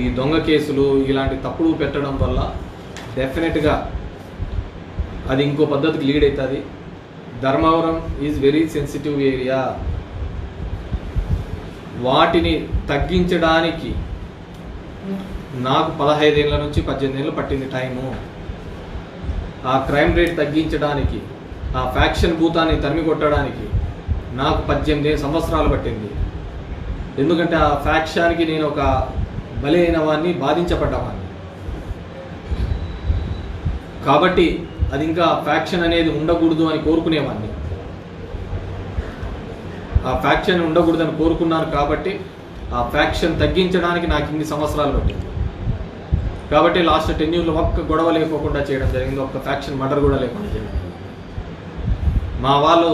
ఈ దొంగ కేసులు ఇలాంటి తప్పుడు పెట్టడం వల్ల డెఫినెట్గా అది ఇంకో పద్ధతికి లీడ్ అవుతుంది Dharmavaram is very sensitive area వాటిని తగ్గించడానికి నాకు పదహైదేళ్ళ నుంచి పద్దెనిమిది ఏళ్ళు పట్టింది టైము. ఆ క్రైమ్ రేట్ తగ్గించడానికి ఆ ఫ్యాక్షన్ భూతాన్ని తరిమి కొట్టడానికి నాకు పద్దెనిమిది సంవత్సరాలు పట్టింది. ఎందుకంటే ఆ ఫ్యాక్షన్కి నేను ఒక బలైన అయిన వాడిని బాధించబడ్డవాడిని కాబట్టి అది ఇంకా ఫ్యాక్షన్ అనేది ఉండకూడదు అని కోరుకునేవాడిని ఆ ఫ్యాక్షన్ ఉండకూడదని కోరుకున్నాను కాబట్టి ఆ ఫ్యాక్షన్ తగ్గించడానికి నాకు ఇన్ని సంవత్సరాలు పట్టింది. కాబట్టి లాస్ట్ టెన్ ఇయర్లో ఒక్క గొడవ లేకోకుండా చేయడం జరిగింది. ఒక్క ఫ్యాక్షన్ మర్డర్ కూడా లేకుండా చేయడం మా వాళ్ళు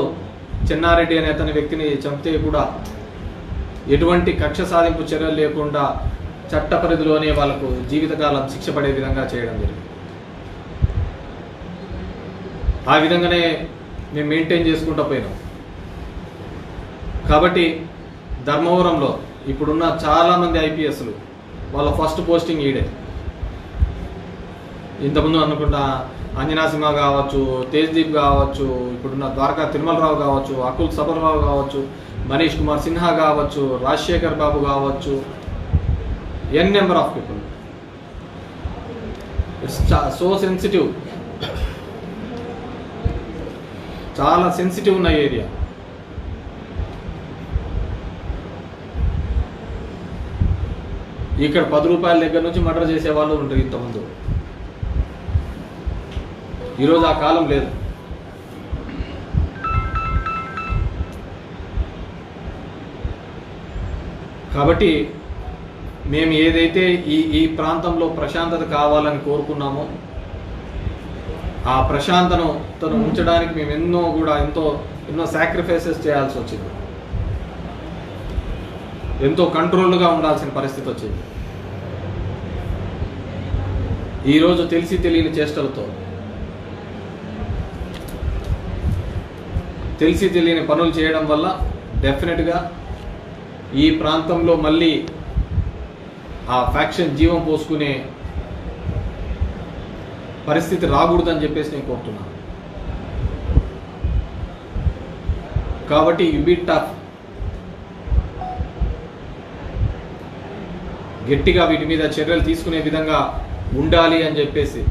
చెన్నారెడ్డి అనే అతని వ్యక్తిని చంపితే కూడా ఎటువంటి కక్ష సాధింపు చర్యలు లేకుండా చట్ట పరిధిలోనే వాళ్ళకు జీవితకాలం శిక్ష పడే విధంగా చేయడం జరిగింది. ఆ విధంగానే మేము మెయింటైన్ చేసుకుంటూ పోయినాం. కాబట్టి ధర్మవరంలో ఇప్పుడున్న చాలామంది ఐపీఎస్లు వాళ్ళ ఫస్ట్ పోస్టింగ్ ఈడే. ఇంతకుముందు అనుకుంటా అంజనాసింహ కావచ్చు తేజ్దీప్ కావచ్చు ఇప్పుడున్న ద్వారకా తిరుమలరావు కావచ్చు అకుల్ సబర్రావు కావచ్చు మనీష్ కుమార్ సిన్హా కావచ్చు రాజశేఖర్ బాబు కావచ్చు n number of people it's so sensitive చాలా సెన్సిటివ్ ఉన్న ఏరియా ఇక్కడ పది రూపాయల దగ్గర నుంచి మర్డర్ చేసే వాళ్ళు ఉంటారు ఇంతకుముందు. ఈరోజు ఆ కాలం లేదు. కాబట్టి మేము ఏదైతే ఈ ఈ ప్రాంతంలో ప్రశాంతత కావాలని కోరుకున్నామో ఆ ప్రశాంతను తను ఉంచడానికి మేము ఎన్నో కూడా ఎంతో ఎన్నో సాక్రిఫైసెస్ చేయాల్సి వచ్చింది. ఎంతో కంట్రోల్గా ఉండాల్సిన పరిస్థితి వచ్చింది. ఈరోజు తెలిసి తెలియని చేష్టలతో తెలిసి తెలియని పనులు చేయడం వల్ల డెఫినెట్గా ఈ ప్రాంతంలో మళ్ళీ ఆ ఫ్యాక్షన్ జీవం పోసుకునే పరిస్థితి రాకూడదని చెప్పేసి నేను కోరుతున్నాను. కాబట్టి యు బీ టఫ్ గట్టిగా వీటి మీద చర్యలు తీసుకునే విధంగా ఉండాలి అని చెప్పేసి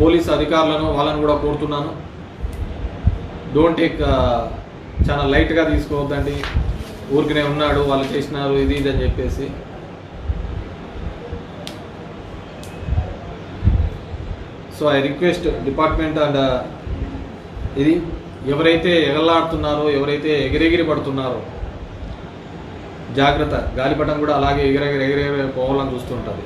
పోలీస్ అధికారులను వాళ్ళని కూడా కోరుతున్నాను. డోంట్ టేక్ uh, చాలా లైట్గా తీసుకోవద్దండి. ఊరికనే ఉన్నాడు వాళ్ళు చేసినారు ఇది ఇది అని చెప్పేసి. So I request department and ఇది ఎవరైతే ఎగలాడుతున్నారో ఎవరైతే ఎగిరెగిరి పడుతున్నారో జాగ్రత్త. గాలిపటం కూడా అలాగే ఎగిరెగిరి ఎగిరెగిరి పోవాలని చూస్తుంటుంది.